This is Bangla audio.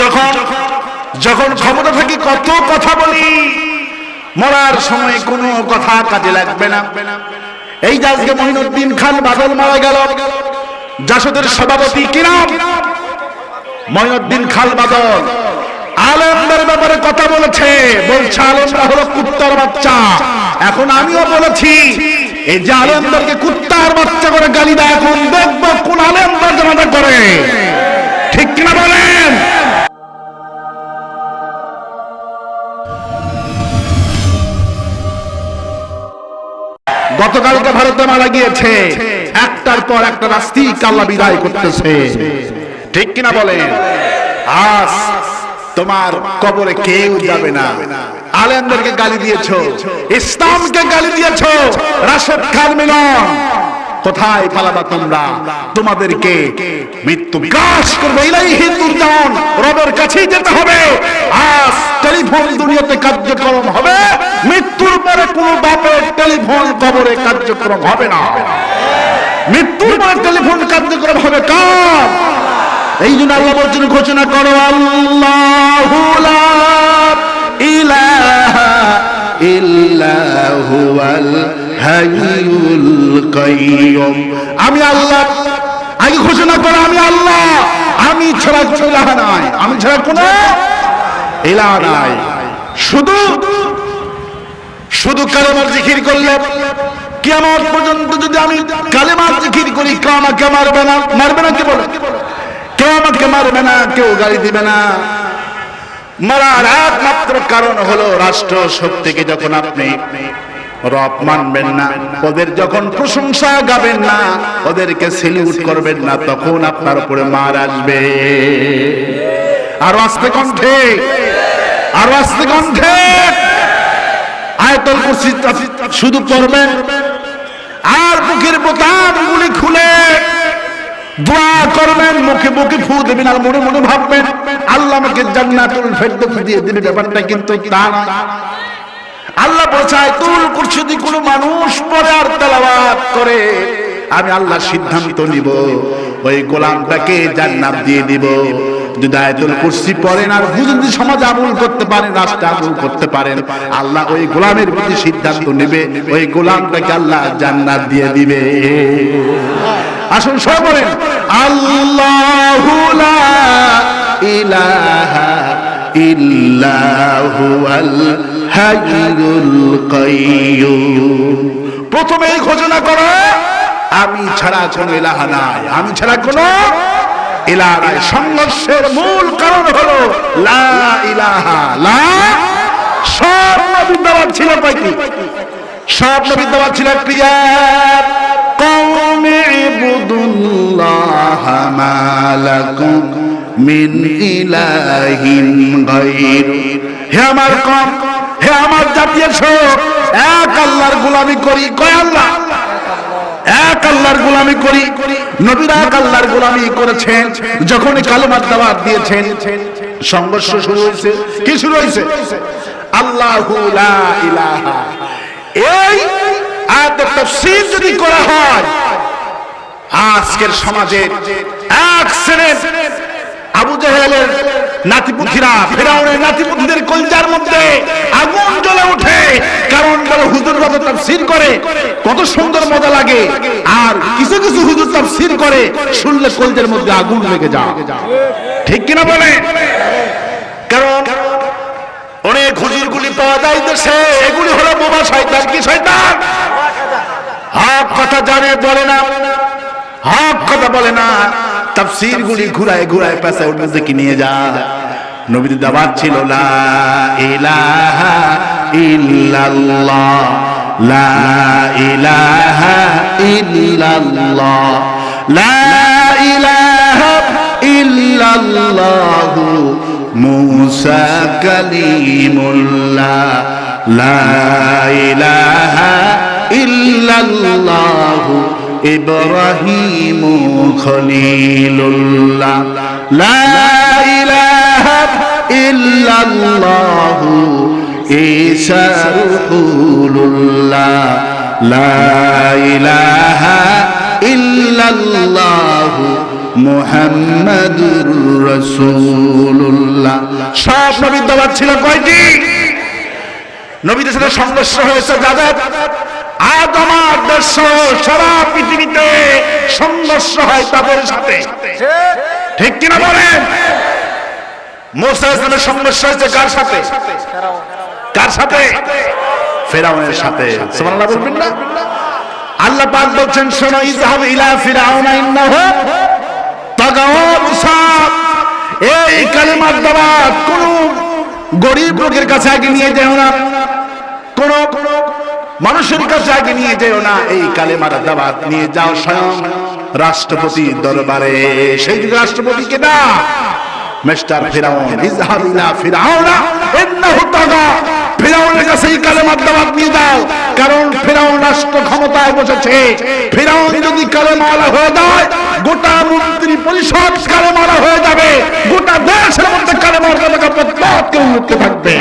যখন যখন ক্ষমতা থাকি কত কথা বলি, মরার সময় কোনো কথা কাজে লাগবে না। এই যে আজকে মহিনুদ্দিন খান বাদল মারা গেল, জাসদের সভাপতি কিরাম মহিনুদ্দিন খাল বাদল। আলমদের ব্যাপারে কথা বলেছে, বলছে আলমরা হলো কুত্তার বাচ্চা। এখন আমিও বলেছি, এই যে আলমদেরকে কুত্তার বাচ্চা করে গালি দেয়, এখন দেখব কোন আলেমরা জানাজা করে। ঠিক কিনা বলেন? গতকালকে ভারতে মারা গিয়েছে। একটার পর একটা নাস্তিক আল্লাহ বিদায় করতেছে। ঠিক কিনা বলেন? আজ তোমার কবরে কেউ যাবে না। আলেমদেরকে গালি দিয়েছ। ইসলামকে গালি দিয়েছ। রাশেদ খান মিলন। কোথায় পালাবা তোমরা? তোমাদেরকে মৃত্যু বিকাশ করবে। ইলাই হিন্দুর জন রবের কাছেই যেতে হবে। আজ টেলিফোন দুনিয়াতে কার্যক্রম হবে। মৃত্যুর পরে কোন বাপের টেলিফোন কবরে কার্যক্রম হবে না। মৃত্যুর পরে টেলিফোন কার্যক্রম হবে কার? এই জন্য আল্লাহ বলছেন, ঘোষণা করো, আল্লাহ আমি আল্লাহ, আগে ঘোষণা করো, আমি আল্লাহ, আমি ছাড়া কোনো ইলাহ নাই। আমি ছাড়া কোনো ইলাহ নাই। শুধু শুধু কালেমার জিকির করলে কিয়ামত পর্যন্ত যদি আমি কালেমার জিকির করি কেউ আমাকে মারবে না। মারবে না কে বলে? কেউ আমাকে মারবে না, কেউ গাড়ি দিবে না। মারার একমাত্র কারণ হলো রাষ্ট্র শক্তিকে যখন আপনি রব মানবেন না, ওদের যখন প্রশংসা গাবেন না, ওদেরকে সেলিউট করবেন না, তখন আপনার উপরে মার আসবে। আর আস্তে কণ্ঠে, আর আস্তে কণ্ঠে। আয়তল কুরসি শুধু পড়বেন আর বুকের বোতাম গুলি খুলে দোয়া করবেন, মুখে মুখে ফু দেবেন আর মনে মনে ভাববেন, আল্লাহ আমাকে জান্নাতুল ফেরদৌস দিয়ে দিবে ব্যাপারটা কিন্তু তা নয় আল্লাহ বোঝায় তুল করছে যদি কোনো মানুষ পরে আর তেলাওয়াত করে। আমি আল্লাহ সিদ্ধান্ত নিব, ওই গোলামটাকে জান্নাত দিয়ে দিব। যদি আয়াতুল কুরসি পড়েন আর যদি সমাজ আমল করতে পারেন, রাষ্ট্র আমল করতে পারেন, আল্লাহ ওই গোলামের প্রতি সিদ্ধান্ত নেবে, ওই গোলামটাকে আল্লাহ জান্নাত দিয়ে দিবে। আসুন সব বলেন প্রথমে ঘোষণা করো, আমি ছাড়া কোনো নাই। আমি ছাড়া কোনো সংঘর্ষের মূল কারণ হলো লা ইলাহা, লা সব নবীর দাওয়াত ছিল কয়টি? সব নবীর দাওয়াত ছিল ইবুদুল্লাহ মালাকুম মিন ইলাহিন গায়র। হে আমার কম, হে আমার জাতীয় শোক এক আল্লাহর গোলামি করি, কয় আল্লাহ? এক আল্লাহর গোলামি করি। নবীরা এক আল্লাহর গোলামি করেছেন যখন কালেমার দাওয়াত দিয়েছেন, সংঘর্ষ শুরু হয়েছে। কি শুরু হয়েছে? আল্লাহু এই যদি করা হয়, আজকের সমাজে এক শ্রেণির আবু জাহেলের নাতিপুতিরা ফেরাউনের নাতিপুতিদের কলজার মধ্যে আগুন জ্বলে ওঠে কারণ বলে হুজুর কত তাফসীর করে, কত সুন্দর মজা লাগে। আর কিছু কিছু হুজুর তাফসীর করে, শুনলে কলজার মধ্যে আগুন লেগে যায়। ঠিক কিনা বলে? কারণ অনেক হুজুরগুলি পাওয়া যায় দেশে এগুলি হলো বোবা শয়তান। কি শয়তান? হক কথা জানে, বলে না। হক কথা বলে না। তাফসীর গুলি ঘুরায় ঘুরায় পেশা ওর মধ্যে কি নিয়ে যা নবীর দাবাত ছিল, লা ইলাহা ইল্লাল্লাহ। লা ইলাহা ইল্লাল্লাহ লা ইলাহা ইল্লাল্লাহ মুসা কালিমুল্লাহ লা ইলাহা ইল্লাল্লাহ ইব্রাহিম খলিলুল্লাহ লা ইলাহা ইল্লাল্লাহ ঈসা রুহুল্লাহ লা ইলাহা ইল্লাল্লাহ মুহাম্মাদুর রাসূলুল্লাহ। নবীর দাওয়াত ছিল কয়টি? নবীদের সাথে সংঘর্ষ হয়েছে যাদের আজ আমার দেশ সারা পৃথিবীতে সংঘর্ষ হয় তাদের সাথে। ঠিক কিনা বলেন? মোসা ইসলামের সংঘর্ষ হয়েছে কার সাথে? সাথে। ফেরাউনের সাথে। সুবহানাল্লাহ বলবেন না? আল্লাহ পাক বলছেন, শোনো, ইযহাব ইলা ফিরাউনা ইন্নাহু তাগাওয়া মুসাব এই কালেমার দাওয়াত কোন গরিব লোকের কাছে আগে নিয়ে যেও না। কোন মানুষের কাছে আগে নিয়ে যেও না। এই কালেমার দাওয়াত নিয়ে যাও স্বয়ং রাষ্ট্রপতি দরবারে। সেই রাষ্ট্রপতি কেনা মিস্টার ফিরাউন ইজহাব ইলা ফিরাউনা ইন্নাহু তাগা ফিরাউনের কাছে এই কালেমার দাওয়াত নিয়ে দাও কারণ ফেরাউন রাষ্ট্র ক্ষমতায় বসেছে। ফেরাউন যদি কালেমালা হয়ে যায়, গোটা মন্ত্রী পরিষদ কালেমালা হয়ে যাবে। গোটা দেশের মধ্যে কালেমার কেউ উঠতে থাকবে।